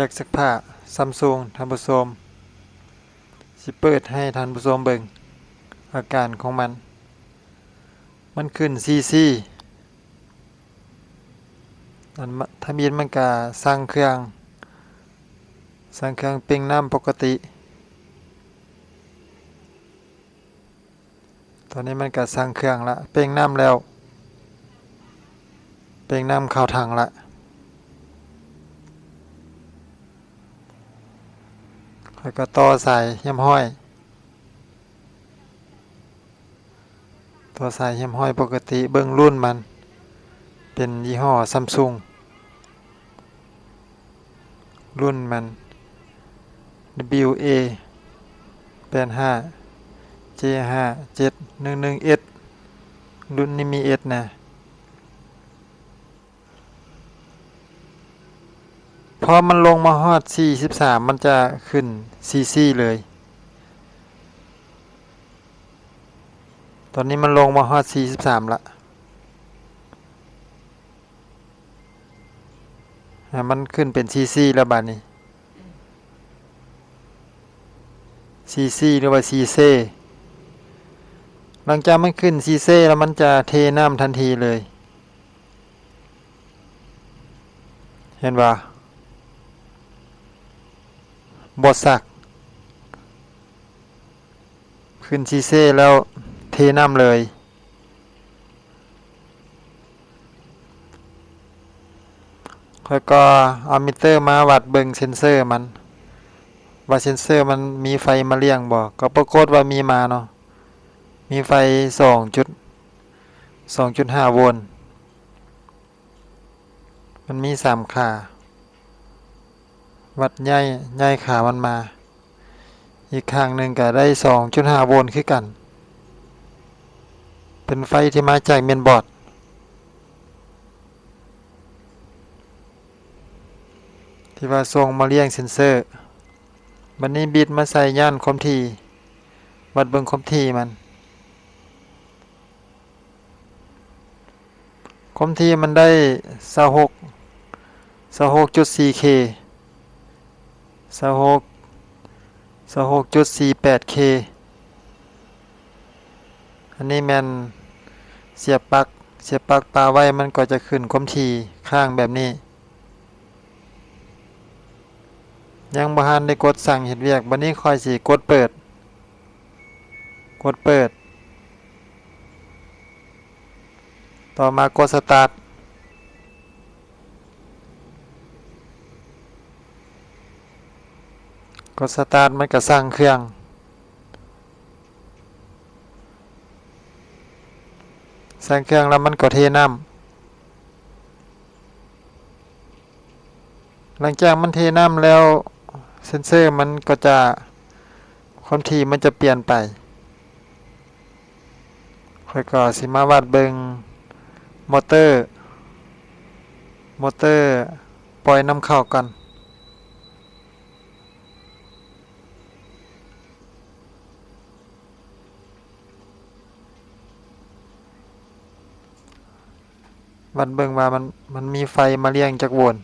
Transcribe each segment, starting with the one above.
จากซักผ้าซัมซุงท่านผู้ชมสิเปิดให้ท่านผู้ชมเบิ่งอาการของมัน มันขึ้นซีซีอันทะเบียนมันก็สร้างเครื่อง สร้างเครื่องเป่งน้ำปกติ ตอนนี้มันก็สร้างเครื่องละเป่งน้ำแล้ว เป่งน้ำเข้าถังละ แล้วก็ต่อสายเยี่ยมห้อยต่อสายเยี่ยมห้อยปกติเบิ้องรุ่นมัน เป็นยี่ห้อซัมซุงรุ่นมัน WA 85 J5 711S รุ่นนี้มี S นะ อมันลงมาฮอด 43 มันจะขึ้น CC เลย ตอนนี้มันลงมาฮอด 43 ละมันขึ้นเป็น CC แล้วบัดนี้ CC หรือว่า CC หลังจากมันขึ้น CC แล้วมันจะเทน้ำทันทีเลย เห็นปะ บดสัก ขึ้นซีเซ่แล้วเทน้ำเลย แล้วก็เอามิเตอร์มาวัดเบิงเซนเซอร์มัน ว่าเซนเซอร์มันมีไฟมาเลี้ยงบอกก็ปรากฏว่ามีมาเนาะ มีไฟสองจุดสองจุดห้าโวลต์ มันมีสามค่า วัดใหญ่ใหญ่ขามันมา อีกข้างหนึ่งก็ได้สองจุดห้าโวลต์คือกัน เป็นไฟที่มาจากเมนบอร์ดที่ว่าส่งมาเลี้ยงเซนเซอร์บันนี้บิดมาใส่ย่านคมทีวัดเบิงคมทีมันคมทีมันได้สหกสหกจุดสี่เค สหกสหกจุดสี่แปดเคอันนี้แมนเสียบปลั๊กเสียบปลั๊กปลาไว้มันก็จะขึ้นคมทีข้างแบบนี้ ยังบ่ทันได้กดสั่งเห็ดเวียกบันนี้คอยสิกดเปิด กดเปิด ต่อมากดสตาร์ท กดสตาร์ทมันก็สร้างเครื่อง สร้างเครื่องแล้วมันก็เทน้ำหลังจากมันเทน้ำแล้วเซนเซอร์มันก็จะความถี่มันจะเปลี่ยนไปค่อยก็สิมาวัดเบิงมอเตอร์ มอเตอร์ ปล่อยน้ำเข้ากัน วัดเบิ่งว่ามันมันมีไฟมาเลี้ยงจากโวน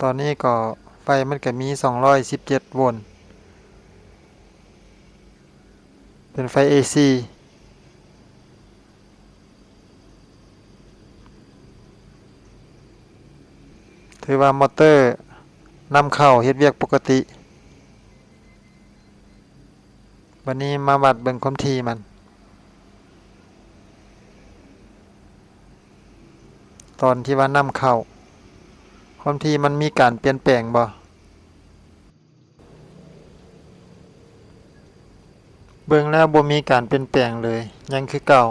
ตอนนี้ก็ไฟมันก็มี217โวลต์เป็นไฟ AC ถือว่ามอเตอร์นำเข้าเฮ็ดเวียกปกติ วันนี้มาวัดเบิ่งความถี่มัน ตอนที่ว่านำเข้าความถี่มันมีการเปลี่ยนแปลงบ่เบิ่งแล้วบ่มีการเปลี่ยนแปลงเลย ยังคือเก่า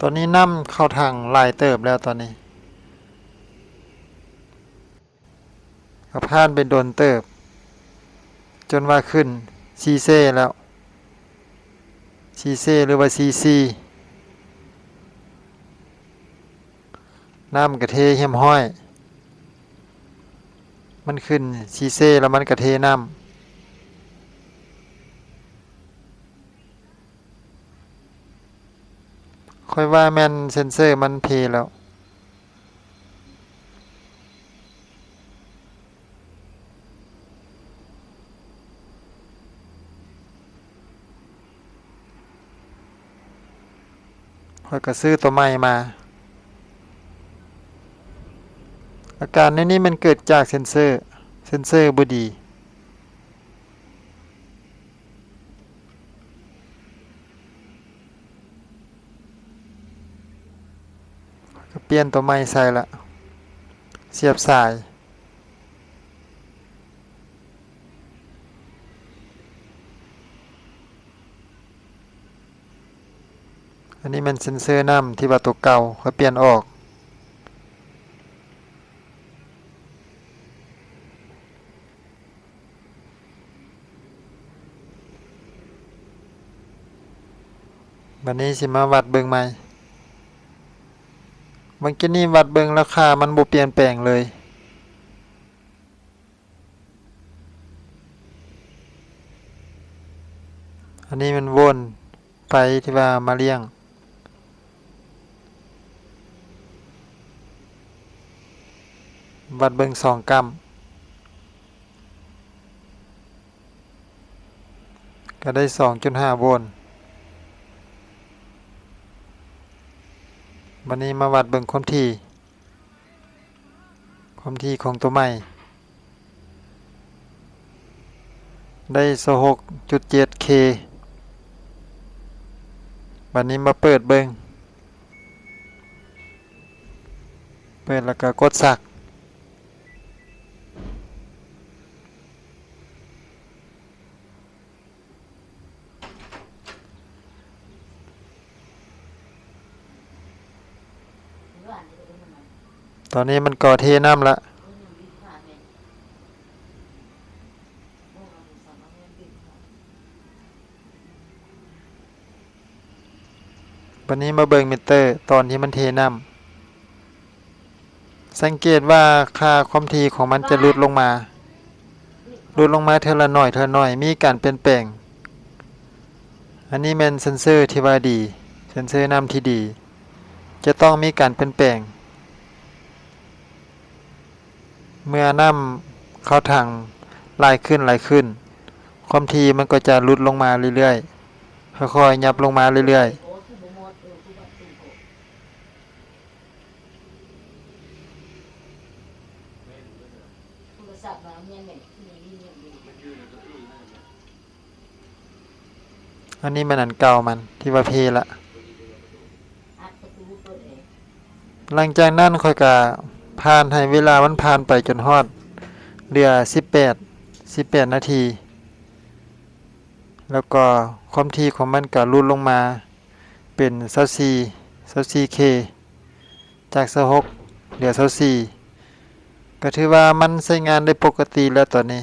ตอนนี้นำเข้าทางลายเติบแล้วตอนนี้ก็ผ่านไปโดนเติบ จนว่าขึ้นซีเซ่แล้วซีเซ่หรือว่าซีซี น้ำกระเทเข้มห้อย มันขึ้นซีเซ่แล้วมันกระเทน้ำค่อยว่าแมนเซนเซอร์มันเพแล้ว ค่อยก็ซื้อตัวใหม่มา อาการในนี้มันเกิดจากเซนเซอร์ เซนเซอร์บดี ก็เปลี่ยนตัวใหม่ใส่ละ เสียบสายอันนี้มันเซ็นเซอร์น้ำที่ว่าตัวเก่าเขาเปลี่ยนออก วันนี้สิมาวัดเบิงใหม่เมื่อกี้นี้วัดเบิงราคามันบ่เปลี่ยนแปลงเลยอันนี้มันวนไฟที่ว่ามาเลี้ยงวัดเบิงสองกรัมก็ได้สองจุดห้าโวลต์ วันนี้มาวัดเบิ่งความถี่ความถี่ของตัวใหม่ ได้สหกจุดเจ็ดเควันนี้มาเปิดเบิ่งเปิดแล้วก็กดสัก ตอนนี้มันก่อเทน้ำละวันนี้มาเบิงมิเตอร์ ตอนที่มันเทน้ำสังเกตว่าค่าความถี่ของมันจะลดลงมาลดลงมาเทละหน่อยเทละหน่อยมีการเปลี่ยนแปลง อันนี้เป็นเซนเซอร์ที่ว่าดี เซนเซอร์น้ำที่ดี จะต้องมีการเปลี่ยนแปลง เมื่อน้ำเข้าถังลายขึ้นลายขึ้น ความถี่มันก็จะลดลงมาเรื่อยๆค่อยๆยับลงมาเรื่อยๆอันนี้มันอันเก่ามันที่ว่าเพละอัดประตูเปิดเองหลังจากนั้นค่อยก็ ผ่านให้เวลามันผ่านไปจนฮอดเหลือ18 18 นาที แล้วก็ความถี่ของมันก็ลดลงมาเป็น24 24K จาก16เหลือ24ก็ถือว่ามันใช้งานได้ปกติแล้วตอนนี้